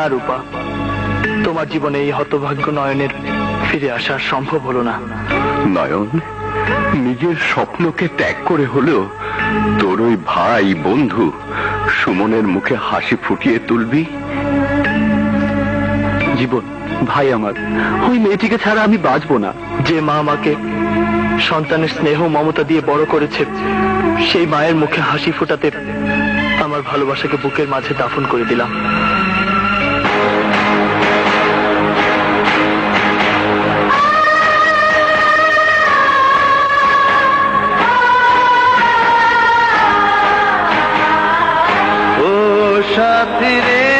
না রূপা। তোমার জীবনে এই হতভাগ্য নয়নের ফিরে আসা সম্ভব হলো না। নয়ন নিজের স্বপ্নকে ত্যাগ করে হলেও তোর ওই ভাই বন্ধু সুমনের মুখে হাসি ফুটিয়ে তুলবি? জীবন ভাই আমার ওই মেয়েটিকে ছাড়া আমি বাঁচবো না। যে মা আমাকে সন্তানের স্নেহ মমতা দিয়ে বড় করেছে সেই মায়ের মুখে হাসি ফোটাতে আমার ভালোবাসাকে বুকের মাঝে দাফন করে দিলাম। সাথী রে।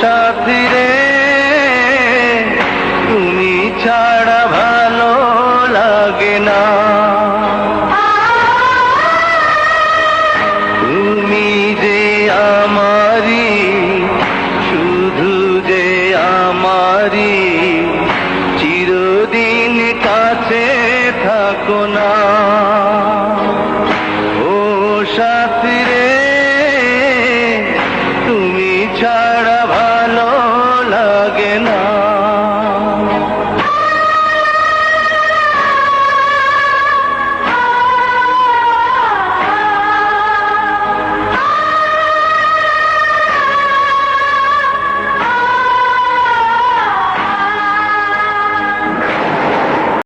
সাথী রে, তুমি ছাড়া ভালো লাগে না। তুমি যে আমারি, শুধু যে আমারি, চিরদিন কাছে থাকো না। ছাড়া